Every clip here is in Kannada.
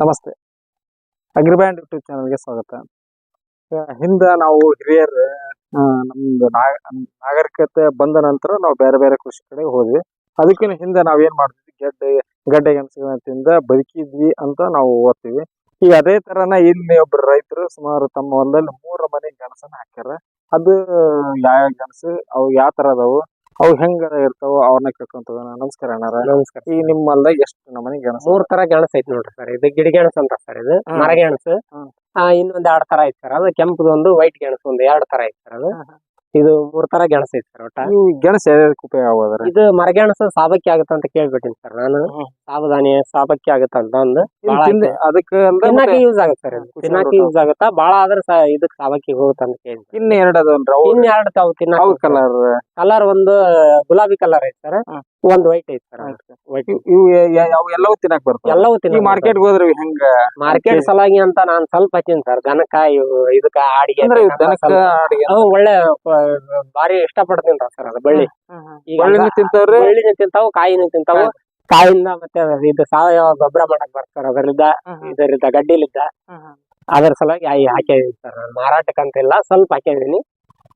ನಮಸ್ತೆ. ಅಗ್ರಿಬ್ಯಾಂಡ್ ಯೂಟ್ಯೂಬ್ ಚಾನಲ್ಗೆ ಸ್ವಾಗತ. ಹಿಂದೆ ನಾವು ಹಿರಿಯರ್ ನಮ್ದು ನಾಗರಿಕತೆ ಬಂದ ನಂತರ ನಾವು ಬೇರೆ ಬೇರೆ ಕೃಷಿ ಕಡೆ ಹೋದ್ವಿ. ಅದಕ್ಕಿಂತ ಹಿಂದೆ ನಾವ್ ಏನ್ ಮಾಡ್ತಿದ್ವಿ? ಗೆಡ್ಡೆ, ಗಡ್ಡೆ ಗೆಣಸುಗಳಿಂದ ಬದುಕಿದ್ವಿ ಅಂತ ನಾವು ಓದ್ತೀವಿ. ಈಗ ಅದೇ ತರನ ಇಲ್ಲಿ ಒಬ್ರು ರೈತರು ಸುಮಾರು ತಮ್ಮ ಹೊಲದಲ್ಲಿ ಮೂರು ಮನೆ ಗೆಣಸನ್ನ ಹಾಕ್ಯಾರ. ಅದು ಯಾವ ಗೆಣಸು, ಅವು ಯಾವ ತರ ಅದಾವು? ಅವು ಹೆಂಗ ಇರ್ತಾವ ಅವ್ರನ್ನ ಕೇಳ್ಕೊಂತ. ನಮಸ್ಕಾರ ಅಣ್ಣಾರ ನಮಸ್ಕಾರ. ಈ ನಿಮ್ಮ ಹೊಲ್ದಾಗ ಎಷ್ಟು ನಮನೆ ಗೆಣಸು? ಮೂರ್ ತರ ಗೆಣಸ್ ಐತಿ ನೋಡ್ರಿ ಸರ್. ಇದು ಗಿಡ ಗೆಣಸು ಅಂತ ಸರ್ ಇದು. ಮರ ಗೆಣಸು. ಆ ಇನ್ನೊಂದ್ ಎರಡ್ ತರ ಐತಿ ಸರ್. ಅದು ಕೆಂಪದೊಂದು ವೈಟ್ ಗೆಣಸು ಒಂದು ಎರಡ್ ತರ ಐತಿ ಸರ್ ಅದು. ಇದು ಮೂರ್ ತರ ಗೆಣಸ ಐತಿ ಸರ್ ಒಟ್ಟ. ಇವು ಗೆಣಸು ಯಾವ್ಯಾವ್ದಕ್ಕೆ ಉಪಯೋಗ ಆಗೋದ್ರ ಇದು ಮರಗೆಣಸು ಸಾಬಕ್ಕಿ ಆಗುತ್ತೆ ಅಂತ ಕೇಳ್ಬಿಟ್ಟಿನಿ ಸರ್ ನಾನು. ಸಾಬಧಾನಿ ಸಾಬಕ್ಕಿ ಆಗುತ್ತೆ ಅಂತ ಒಂದು. ಅದಕ್ಕೆ ಯೂಸ್ ಆಗುತ್ತೆ ಸರ್ ಕುಶಲ ತಿನ್ನಕ್ಕೆ ಯೂಸ್ ಆಗುತ್ತಾ? ಬಾಳ ಆದ್ರೆ ಇದಕ್ ಸಾಬಕ್ಕಿ ಹೋಗುತ್ತ ಅಂತ ಕೇಳಿ ಇನ್ನ ಎರಡು ಅದಾವನ್ರಿ ಇನ್ ಎರಡ್ ತಾವು ಅವು ಕಲರ್ ಕಲರ್ ಒಂದು ಗುಲಾಬಿ ಕಲರ್ ಐತಿ ಸರ್. ಒಂದ್ ವೈಟ್ ಐತಿ ಸರ್ ವೈಟ್ ಇವು ಯ- ಎಲ್ಲವೂ ತಿನ್ನಕ್ ಬರ್ತಾವ ಎಲ್ಲವೂ ಈ ತಿನ್ನ ಮಾರ್ಕೆಟ್ ಹೋದ್ರೆ ಇವ್ ಹೆಂಗ ಮಾರ್ಕೆಟ್. ಸಲಾಗಿ ಅಂತ ನಾನ್ ಸ್ವಲ್ಪ ಹಚ್ಚಿನಿ ಸರ್ ದನಕ್ಕ ಇವು ಇದಕ್ಕ ಅಡಿಗೆ ಅಂದ್ರೆ ಇವ್ ದನಕ್ಕ ಸ್ವಲ್ಪ- ಆಡಿಗೆ ಅವು ಒಳ್ಳೆ ಬಾರಿ ಭಾರಿ ಇಷ್ಟ ಪಡ್ತೀನಿ ಸರ್ ಅದು ಬಳ್ಳಿ. ಈಗ ಅದ- ತಿಂತಾವ್ರಿ? ಬಳ್ಳಿನೂ ತಿಂತಾವು ಕಾಯಿನೂ ತಿಂತಾವು. ಕಾಯಿಂದ ಮತ್ತೆ ಅದು ಇದು ಸಾವಯವ ಗೊಬ್ಬರ ಮಾಡಕ್ ಬರ್ತಾರ ಅದರಿಂದ ಇದರಿಂದ ಗಡ್ಡಿಲಿದ್ದ. ಅದ್ರ ಸಲುವಾಗಿ ಹಾಕಿ ಹಾಕಿದೀನಿ ಸರ್ ನಾನು ಮಾರಾಟಕ್ಕಂತಿಲ್ಲ ಸ್ವಲ್ಪ ಹಾಕಿದೀನಿ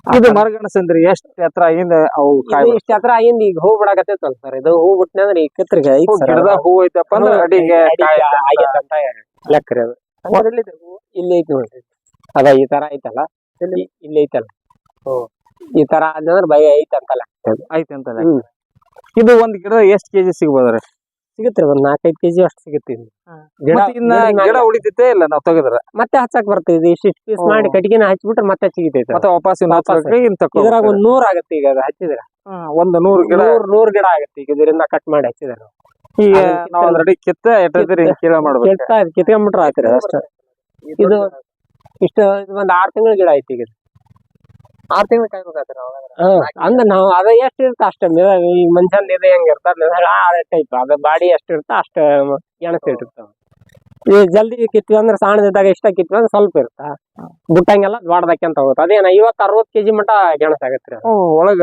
ಇದು ಮರಗಣ ಸಂದ್ರಿ ಎಷ್ಟ್ ಎತ್ತರ ಆಗಿಂದ ಅವು ಕಾಯಿ ಇಷ್ಟ ಹತ್ರ ಆಗಿಂದ ಈಗ ಹೂ ಬಿಡಾಕತ್ತೈತಲ್ ಸರ್ ಇದು ಹೂ ಅಂದ್ರೆ ಈಗ ಕತ್ರಿಗೆ ಗಿಡದ ಹೂ ಐತಪ್ಪ ಅಂದ್ರೆ ಅಡಿಗೆ ಲೆಕ್ಕ ರೀ ಅದು? ಇಲ್ಲಿ ಐತಿ ನೋಡ್ರಿ. ಅದ ಈ ತರ ಐತಲ್ಲ? ಇಲ್ಲಿ ಐತಲ್ಲ. ಈ ತರ ಅಂದ್ರೆ ಬೈ ಐತಂತ ಲೆಕ್ಕ. ಅಂತ ಇದು ಒಂದ್ ಗಿಡ ಎಷ್ಟ್ ಕೆಜಿ ಸಿಗ್ಬೋದ್ರಿ? ಸಿಗುತ್ತೆ ಒಂದ್ ನಾಲ್ಕೈದು ಕೆಜಿ ಅಷ್ಟು ಸಿಗುತ್ತೆ ಇದು. ಗಿಡ ಮತ್ತೆ ಇನ್ನ ಗಿಡದ್ ಗಿಡ ಉಳಿತೈತೆ ಇಲ್ಲ ನಾವ್ ತೆಗದ್ರ? ಮತ್ತೆ ಹಚ್ಚಕ್ ಬರ್ತದೆ ಇಷ್ಟು ಪೀಸ್ ಓ. ಮಾಡಿ ಕಟ್ಟಿಗೆನ ಹಚ್ಬಿಟ್ರೆ ಮತ್ತೆ ಸಿಗುತ್ತೆ ಮತ್ತೆ ವಾಪಸ್ ಇನ್ನ ವಾಪಸ್ ಹಚ್ಬೇಕ್ರಿ ಇನ್ ತಕೊ ಇದ್ರಾಗ ಒಂದ್ ನೂರ್ ಆಗತ್ತೆ ಈಗ ಅದು ಹಚ್ಚಿದ್ರೆ. ಒಂದ್ ನೂರು ಗಿಡ. ನೂರ್ ನೂರ್ ಗಿಡ ಆಗತ್ತೆ ಈಗ ಇದರಿಂದ ಕಟ್ ಮಾಡಿ ಹಚ್ಚಿದ್ರೆ ಈಗ ಅದನ್ನ ನಾವ್ ಒಂದ್ ರೆಡಿ ಕಿತ್ತ ಎಟ್ಟಿದ್ರಿ ಕೀಳ ಮಾಡ್ಬೇಕು? ಕೆಟ್ಟ ಕಿತ್ಕೊಂಡ್ಬಿಟ್ರೆ ಆಯ್ತು ಅಷ್ಟೇ. ಇದು ಇಷ್ಟ ಇದು ಒಂದ್ ಆರ್ ತಿಂಗಳ ಗಿಡ ಐತಿ ಈಗ ಇದು. ಆರ್ ತಿಂಗಳು ಕಾಯ್ಬೇಕಾಗ್ತದೆ ಹಾ, ಅಂದ್ರ ನಾವು ಅದ ಎಷ್ಟ್ ಇರ್ತ ಅಷ್ಟ ಈ ಮನುಷ್ಯನ್ ಇದೆ ಹೆಂಗ್ ಇರ್ತದ ಆ ಟೈಪ್ ಅದ ಬಾಡಿ ಎಷ್ಟ್ ಇರ್ತ ಅಷ್ಟ ಗೆಣಸ್ ಇಟ್ಟಿರ್ತಾವ. ಈ ಜಲ್ದಿ ಕಿತ್ವಿ ಅಂದ್ರೆ ಸಣ್ಣದಿದ್ದಾಗ ಇಷ್ಟ ಕಿತ್ವಿ ಅಂದ್ರೆ ಸ್ವಲ್ಪ ಇರ್ತ ಬುಟ್ಟಂಗೆಲ್ಲ ಅಂತ ಹೋಗುತ್ತೆ. ಅದೇನ ಐವತ್ ಅರವತ್ ಕೆಜಿ ಮಟ ಗೆಣಸ್ ಆಗತ್ರಿ ಹ್ಮ್, ಒಳಗ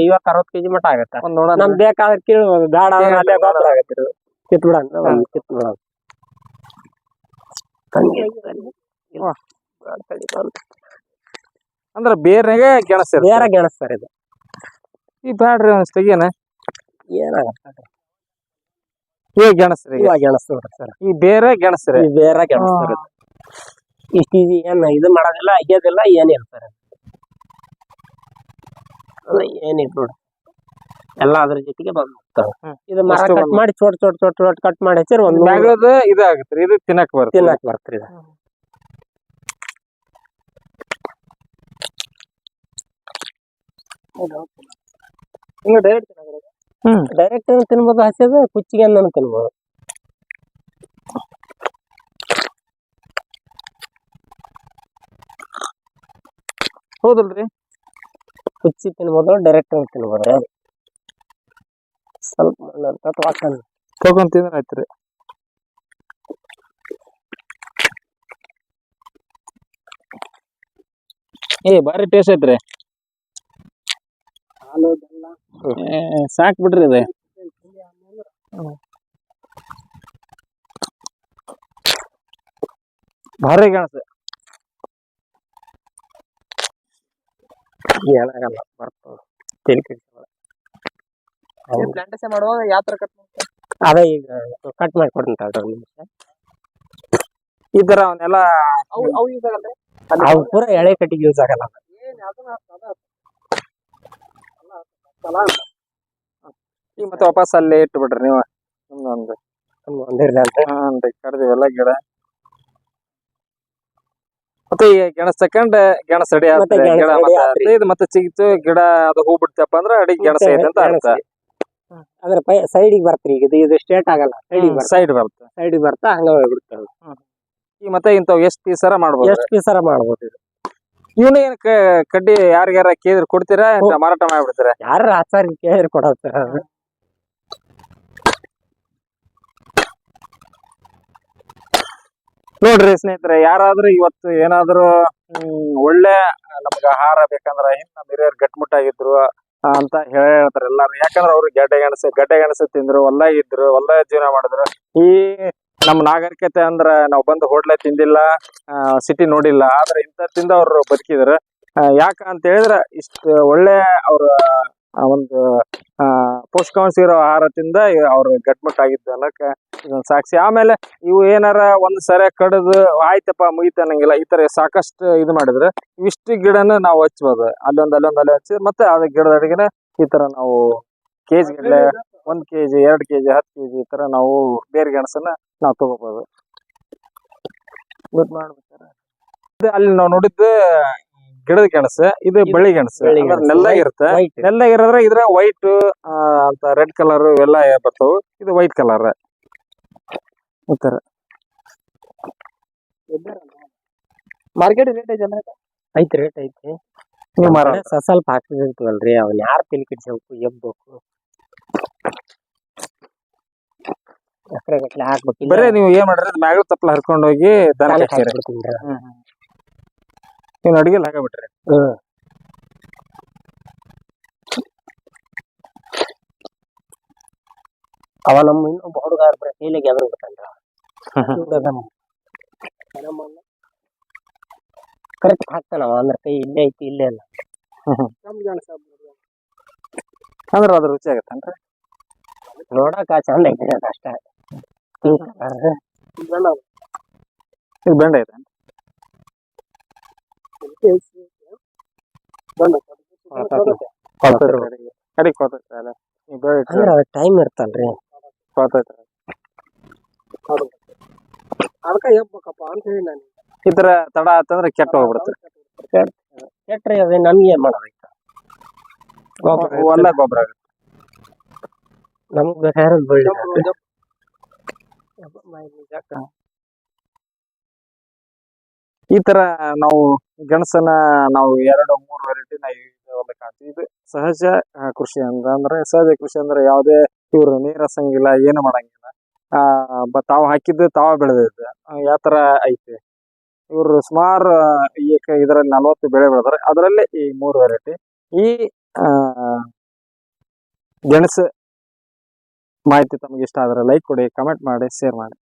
ಐವತ್ ಅರವತ್ ಕೆಜಿ. ಮಟ ಆಗತ್ತ. ನಮ್ ಬೇಕಾದ್ರೆ ಕೀಳ್ಬೋದು. ಬೇಡ ಅಂದ್ರೆ ಅಲ್ಲೇ ಗೊಬ್ಬರ ಆಗತ್ರಿ ಕಿತ್ ಬಿಡಣ ಒಂದ್ ಕಿತ್ ಬಿಡೋಣ ವಾಹ್. ಅಂದ್ರ ಬೇರೆಗೆ ಗೆಣಸ್ ಇರ್ತದೆ. ಬೇರೆ ಗೆಣಸ್ ಸರ್ ಇದು. ಈ ಬ್ಯಾಡ್ರಿ ಒಂದ್ ಏನ? ಏನಾಗತ್ತ ಈ ಗೆಣಸ್ರಿ ಇವಾಗ ಸರ್. ಈ ಬೇರೆ ಗೆಣಸ್ರಿ ಈ ಬೇರೆ ಇಷ್ಟು ಇದು ಏನ್ ಇದು ಮಾಡೋದಿಲ್ಲ ಅಯ್ಯೋದಿಲ್ಲ ಏನಿಲ್ಲ ಸರ್. ಅಲ್ಲ ಏನಿಲ್ಲ ನೋಡಿ. ಎಲ್ಲ ಅದ್ರ ಜೊತೆಗೆ ಬಂದ್ಬಿಡ್ತಾವ. ಇದು ಮರ ಕಟ್ ಮಾಡಿ ಚೋಟ್ ಚೋಟ್ ಚೋಟ್ ಚೋಟ್ ಕಟ್ ಮಾಡಿ ಹಚ್ಚಿರ ಒಂದ್ ಇದಾಗತ್ರಿ ಇದು ತಿನ್ನಕ್ ಬರ್ತದೆ ತಿನ್ನಕ್ ಬರ್ತ್ರಿ ಇದು. ಹಿಂಗ ಡೈರೆಕ್ಟ್ ಹ್ಮ್. ಡೈರೆಕ್ಟ್ ತಿನ್ಬೋದು ಹಚ್ಚೋದು ಕುಚ್ಚಿಗೆ ಅನ್ನ ತಿನ್ಬೋದು. ಹೌದಲ್ರಿ? ಕುಚ್ಚಿ ತಿನ್ಬೋದು ಡೈರೆಕ್ಟ್ ತಿನ್ಬೋದು. ಸ್ವಲ್ಪ ಮಣ್ಣ್ ಅಂತ ವಾಸನೆ. ತಗೊಂಡ್ ತಿಂದ್ರ ಆಯ್ತ್ರಿ. ಏ ಬಾರಿ ಟೇಸ್ಟ್ ಐತ್ರಿ. ಹಾಲು ಬೆಲ್ಲ ಸಾಕ್ ಬಿಡ್ರಿ ಇದೆ ಭಾರಿ ಕಾಣಿಸ್ತದೆ ಏನಾಗಲ್ಲ ಬರ್ತದೆ. ಪ್ಲಾಂಟೇಶನ್ ಮಾಡುವಾಗ ಯಾವ ತರ ಕಟ್ ಅದೇ ಈಗ ಕಟ್ ಮಾಡಿ ಕೊಡ್ತೀನಿ ತಗೊಳ್ರಿ ಒಂದ್ ನಿಮಿಷ. ಈ ತರ ಅವನ್ನೆಲ್ಲ ಅವು ಪೂರ ಎಳೆ ಕಟ್ಟಿಗೆ ಯೂಸ್ ಆಗಲ್ಲ. ಅದು. ಈಗ ಮತ್ತೆ ವಾಪಸ್ ಅಲ್ಲೇ ಇಟ್ಟು ಬಿಡ್ರಿ ನೀವು ಅಂತ. ಹಾನ್ರಿ ಕಡ್ದಿವೆಲ್ಲ ಗಿಡ. ಮತ್ತೆ ಈಗ ಗೆಣಸ್ ತಕೊಂಡ್ ಗೆಣಸ್ ರೆಡಿ ಆಗ್ತದೆ ಗಿಡ ಮತ್ತೆ. ಇದು ಮತ್ತೆ ಚಿಗಿತು ಗಿಡ ಅದು ಹೂ ಬಿಡ್ತಪ್ಪ ಅಂದ್ರೆ ಅಡಿಗೆ ಗೆಣಸ ಐತೆ ಅಂತ ಅರ್ಥ. ಅದ್ರ ಪೈ ಸೈಡಿಗೆ ಬರ್ತ್ರಿ ಈಗ. ಇದು- ಇದು ಸ್ಟ್ರೇಟ್ ಆಗಲ್ಲ. ಸೈಡಿಗೆ ಸೈಡ್ ಬರುತ್ತೆ ಸೈಡಿಗೆ ಬರ್ತಾ. ಹಂಗ ಹೋಗ್ಬಿಡ್ತಾವೆ ಈಗ ಮತ್ತೆ ಇಂಥವ್ ಎಷ್ಟ್ ಪೀಸರ ಮಾಡ್ಬೋದು ಎಷ್ಟು ಪೀಸರ ಮಾಡ್ಬೋದು ಇದು? ಇವನು ಏನ್ ಕಡ್ಡಿ ಯಾರಿಗಾರ ಕೇಳಿದ್ರೆ ಕೊಡ್ತೀರಾ? ಮಾರಾಟ ಮಾಡ್ಬಿಡ್ತೀರಾ? ಯಾರ ಆಚಾರ ಕೇಳಿದ್ರೆ ಕೊಡತ್ತ ನೋಡ್ರಿ ಸ್ನೇಹಿತರೆ ಯಾರಾದ್ರೂ ಇವತ್ತು ಏನಾದ್ರೂ ಒಳ್ಳೆ ನಮ್ಗ ಆಹಾರ ಬೇಕಂದ್ರ ಹಿಂದ್ ನಮ್ಮ ಹಿರಿಯರ್ ಗಟ್ಮುಟ್ಟಾಗಿದ್ರು ಅಂತ ಹೇಳ್ತಾರೆ ಎಲ್ಲಾರು. ಯಾಕಂದ್ರೆ ಅವ್ರು ಗಡ್ಡೆ ಗೆಣಸು ಗಡ್ಡೆ ಗೆಣಸು ತಿಂದ್ರು ಒಳ್ಳೆ ಇದ್ರು ಒಳ್ಳೆ ಜೀವನ ಮಾಡಿದ್ರು. ಈ ನಮ್ಮ ನಾಗರಿಕತೆ ಅಂದ್ರ ನಾವು ಬಂದು ಹೋಟ್ಲೆ ತಿಂದಿಲ್ಲ ಸಿಟಿ ನೋಡಿಲ್ಲ. ಆದ್ರೆ ಇಂಥ ತಿಂದ ಅವ್ರು ಬದುಕಿದ್ರ. ಯಾಕ ಅಂತ ಹೇಳಿದ್ರೆ ಇಷ್ಟ ಒಳ್ಳೆ ಅವ್ರ ಒಂದು ಪೋಷಕಾಂಶ ಇರೋ ಆಹಾರ ತಿಂದ ಅವ್ರು ಆಗಿದ್ದು ಅನ್ನಕ ಇದೊಂದು ಸಾಕ್ಷಿ. ಆಮೇಲೆ ಇವು ಏನಾರ ಒಂದ್ ಸರಿ ಕಡಿದು ಆಯ್ತಪ್ಪ, ಮುಗಿತ ಅನ್ನಂಗಿಲ್ಲ. ಈ ತರ ಸಾಕಷ್ಟು ಇದು ಮಾಡಿದ್ರೆ ಇವಿಷ್ಟು ಗಿಡನ ನಾವು ಹಚ್ಬೋದು. ಅಲ್ಲೊಂದ್ ಅಲ್ಲೊಂದ್ ಅಲ್ಲಿ ಹಚ್ಚಿ ಮತ್ತೆ ಅದ ಗಿಡದ ಅಡಿಗೆನ ಈ ತರ ನಾವು ಕೇಜ್ ಗಡ್ಲೆ ಒಂದ್ ಕೆಜಿ ಎರಡ್ ಕೆಜಿ ಹತ್ತು ಕೆಜಿ ಈ ತರ ನಾವು ಬೇರೆ ಗೆಣಸನ್ನ ನಾವು ತಗೋಬಹುದು ಗೊತ್ತು ಮಾಡ್ಬೇಕಾರ ಇದು ಅಲ್ಲಿ ನಾವು ನೋಡಿದ್ದು ಗಿಡದ ಗೆಣಸು ಇದು ಬೆಳ್ಳಿ ಗೆಣಸು. ಗೆಣಸು. ನೆಲ್ಲಾಗಿರುತ್ತೆ ವೈಟ್ ನೆಲ್ಲಾಗಿರೋದ್ರೆ ಇದ್ರ ವೈಟ್ ಅಂತ ರೆಡ್ ಕಲರ್ ಇವೆಲ್ಲ ಬರ್ತಾವು. ಇದು ವೈಟ್ ಕಲರ್ ಈ ತರ ಮಾರ್ಕೆಟ್ ರೇಟ್ ಐತೆ ಐತಿ ರೇಟ್ ಐತಿ. ನೀವು ಮಾರ ಸ್ವಲ್ಪ ಹಾಕಿದಿರ್ತೀವಲ್ರಿ ಅವ್ನ ಯಾರು ತಲೆ ಕೆಡ್ಸ್ಬೇಕು ಎಬ್ಬೇಕು. ಎಕರೆ ಗಟ್ಟಲೆ ಹಾಕ್ಬೇಕು. ಬರೀ ನೀವು ಏನ್ ಮಾಡ್ರಿ ಮ್ಯಾಗ ತಪ್ಪಲ ಹರ್ಕೊಂಡ್ ಹೋಗಿ ದನ ಕಟ್ತೀರಿ ನೀವು ಅಡಿಗೆ ಹಾಕಬಿಟ್ರಿ ಹ್ಮ್. ಅವ ನಮ್ಮ ಇನ್ನೊಬ್ಬ ಹುಡುಗ ಬರೀ ಕೈಲಿಗೆ ಎದುರು ಬಿಡ್ತಾನ್ರ ಕರೆಕ್ಟ್ ಹಾಕ್ತಾನವ ಅಂದ್ರೆ ಕೈ ಇಲ್ಲೇ ಐತಿ ಇಲ್ಲೇ ಇಲ್ಲ ಅಂದ್ರೆ ಅದ್ರ ರುಚಿ ಆಗತ್ತನ್ರಿ. ನೋಡಕ ಚಂದ ಐತಿ ಅಷ್ಟೇ ಅಷ್ಟ. Pink colour. ಇದು ಬೆಂಡ ಐತೆ ಕಡಿಗೆ ಕೋತೈತ್ರಿ ಅಲ್ಲ ನೀವು ಬೆಳೆ ಇಟ್ರಿ ಅಂದ್ರ ಟೈಮ್ ಇರ್ತಲ್ರಿ ಕೋತೈತ್ರಿ ಅದಕ್ಕ ಎಬ್ಬೇಕಪ್ಪ ಅಂತ ಹೇಳಿ ನಾನು ಈ ತರ ತಡ ಆತಂದ್ರ ಕೆಟ್ಟ ಹೋಗ್ಬಿಡುತ್ತೆ ಕೆಟ್ರೆ ಅದೇ ನಮ್ಗೆ ಏನ್ ಮಾಡೋದೈತ ಹೊಲ ಗೊಬ್ಬರ ಆಗುತ್ತೆ ನಮ್ಗ್ ಬೇಕಾದ್ರೆ ಬೆಳ್ಳಿ ಈ ತರ ನಾವು ಗೆಣಸನ್ನ ನಾವು ಎರಡು, ಮೂರು ವೆರೈಟಿ ನಾವು ಕಾಣ್ತೀವಿ. ಇದು ಸಹಜ ಕೃಷಿ ಅಂತ ಅಂದ್ರೆ, ಸಹಜ ಕೃಷಿ ಅಂದ್ರೆ ಯಾವುದೇ ಇವ್ರು ನೀರ್ ಹಸಂಗಿಲ್ಲ ಏನು ಮಾಡಂಗಿಲ್ಲ. ಆ ತಾವು ಹಾಕಿದ್ದು ತಾವ ಬೆಳೆದಿದ್ದು. ಯಾವ ತರ ಐತಿ? ಇವ್ರು ಸುಮಾರು ಇದರಲ್ಲಿ ನಲವತ್ತು ಬೆಳೆ ಬೆಳೆದಾರೆ. ಅದರಲ್ಲೇ ಈ ಮೂರು ವೆರೈಟಿ ಈ ಗೆಣಸು ಮಾಹಿತಿ ತಮಗೆ ಇಷ್ಟ ಆದರೆ ಲೈಕ್ ಕೊಡಿ ಕಮೆಂಟ್ ಮಾಡಿ ಶೇರ್ ಮಾಡಿ.